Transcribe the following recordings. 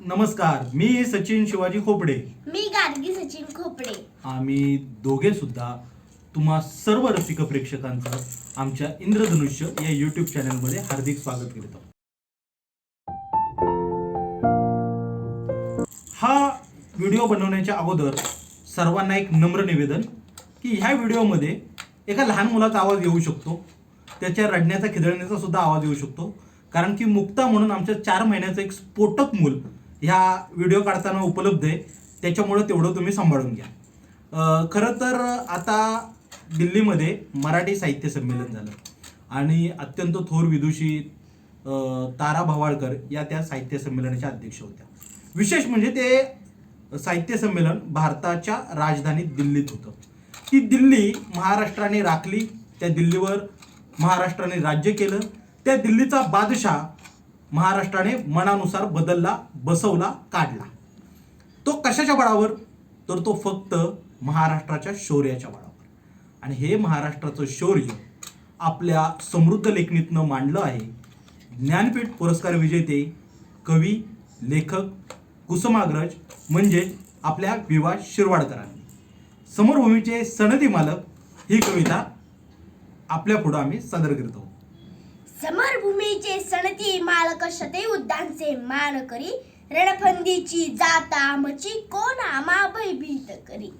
नमस्कार मी सचिन शिवाजी खोपडे. मी गार्गी सचिन खोपडे. आम्ही दोघे सुद्धा तुम्हा सर्व रसिक प्रेक्षकांचं आमच्या इंद्रधनुष्य या यूट्यूब चॅनलमध्ये हार्दिक स्वागत करीत आहोत. हा व्हिडिओ बनवण्याच्या अगोदर सर्वांना एक नम्र निवेदन की ह्या व्हिडिओमध्ये एका लहान मुलाचा आवाज येऊ शकतो त्याच्या रडण्याचा खिदळण्याचा सुद्धा आवाज येऊ शकतो. कारण की मुक्ता म्हणून आमच्या चार महिन्याचं एक स्फोटक मूल ह्या व्हिडिओ काढताना उपलब्ध आहे. त्याच्यामुळं तेवढं तुम्ही सांभाळून घ्या. खरं तर आता दिल्लीमध्ये मराठी साहित्य संमेलन झालं. आणि अत्यंत थोर विदुषी तारा भवाळकर या त्या साहित्य संमेलनाच्या अध्यक्ष होत्या. विशेष म्हणजे ते साहित्य संमेलन भारताच्या राजधानीत दिल्लीत होतं. ती दिल्ली महाराष्ट्राने राखली त्या दिल्लीवर महाराष्ट्राने राज्य केलं. त्या दिल्लीचा बादशाह महाराष्ट्राने मनानुसार बदलला बसवला काढला. तो कशाच्या बळावर? तर तो फक्त महाराष्ट्राच्या शौर्याच्या बळावर. आणि हे महाराष्ट्राचं शौर्य आपल्या समृद्ध लेखणीतनं मांडलं आहे. ज्ञानपीठ पुरस्कार विजेते कवी लेखक कुसुमाग्रज म्हणजे आपल्या विवा शिरवाडकरांनी. समरभूमीचे सनदी मालक ही कविता आपल्या पुढं आम्ही सादर करत आहोत. समरभूमीचे सणती मालक शते उद्यानचे मान करी. रणफंदीची जाता आमची कोण आमा भयभीत करी.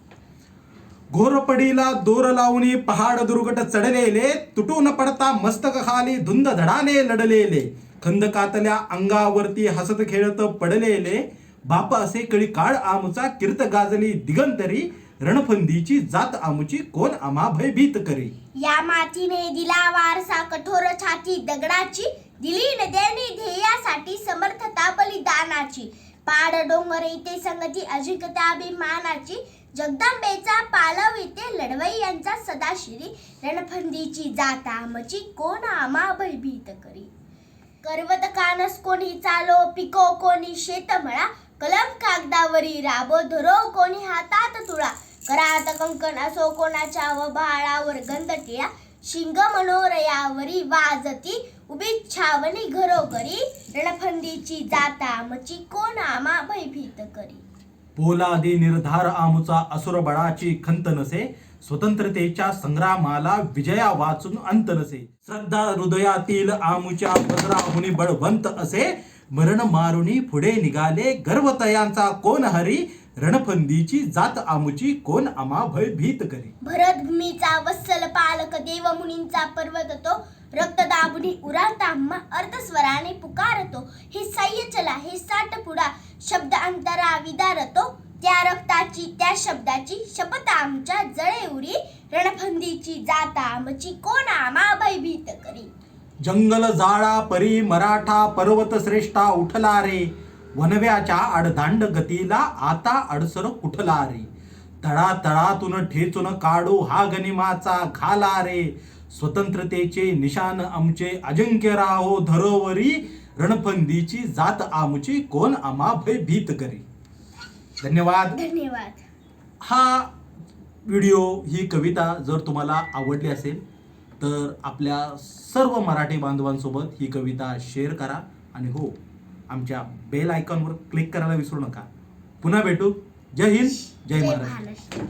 घोरपडीला दोर लावणी पहाड दुर्गट चढलेले तुटून पडता मस्तक खाली धुंद धडाने लढलेले. खंदकातल्या अंगावरती हसत खेळत पडलेले. बाप असे कळी काळ आमचा कीर्त गाजली दिगंतरी. रणफंदीची जात आमची कोण आम्हा भयभीत करी? या मातीने दिला वारसा कठोर छाती दगडाची दिली नद्याने ध्येयासाठी समर्थता बलिदानाची. पाड डोंगर येते संगती अजिंक्यता अभिमानाची. जगदंबेचा पालव येते लढवई यांचा सदाशिरी. रणफंदीची जात आमची कोण आमा भयभीत करी? करवत कानस कोणी चालो पिको कोणी शेतमळा. कलम कागदावरी राबो धरो कोणी हातात तुळा. करात कंकण असो कोणाच्या व बाळावर गंधटिया शिंग मनोरयावरी वाजती. उभी छावणी घरोघरी रणफंदीची जाता आमची कोण आमा भयभीत करी. पोलादी निर्धार आमुचा असुर बळाची खंत नसे. स्वतंत्रतेच्या संग्रामाला विजया वाचून अंत नसे. श्रद्धा हृदयातील आमुच्या वज्राहुनी बळवंत असे. मरण मारुनी पुढे निघाले गर्वतयांचा कोण हरी? रणफंदीची जात आमुची कोण आम्हा भयभीत करी? भरतभूमीचा वत्सल पालक देव मुनींचा पर्वत तो. रक्त दाबुनी उराता आम्हा अर्धस्वराने पुकारतो. हे साह्य चला हे साठ पुढा शब्द अंतरा विदारतो. त्या रक्ताची त्या शब्दाची शपथ आमच्या जळे उरी. रणफंदीची जाता आमची कोण आम्हा भयभीत करी? जंगल जाळा परी मराठा पर्वत श्रेष्ठा उठला रे. वनव्याच्या अडदांड गतीला आता अडसर कुठला रे तळा तळातून ठेचून काढू हा गनिमाचा घाला रे स्वतंत्रतेचे निशान आमचे अजिंक्य राहो धरोवरी. रणफंदीची जात आमची कोण आम्हा भयभीत करी? धन्यवाद. धन्यवाद. हा व्हिडिओ ही कविता जर तुम्हाला आवडली असेल तर आपल्या सर्व मराठी बांधवांसोबत ही कविता शेअर करा. आणि हो आमच्या बेल आयकॉनवर क्लिक करायला विसरू नका. पुन्हा भेटू. जय हिंद. जय महाराष्ट्र.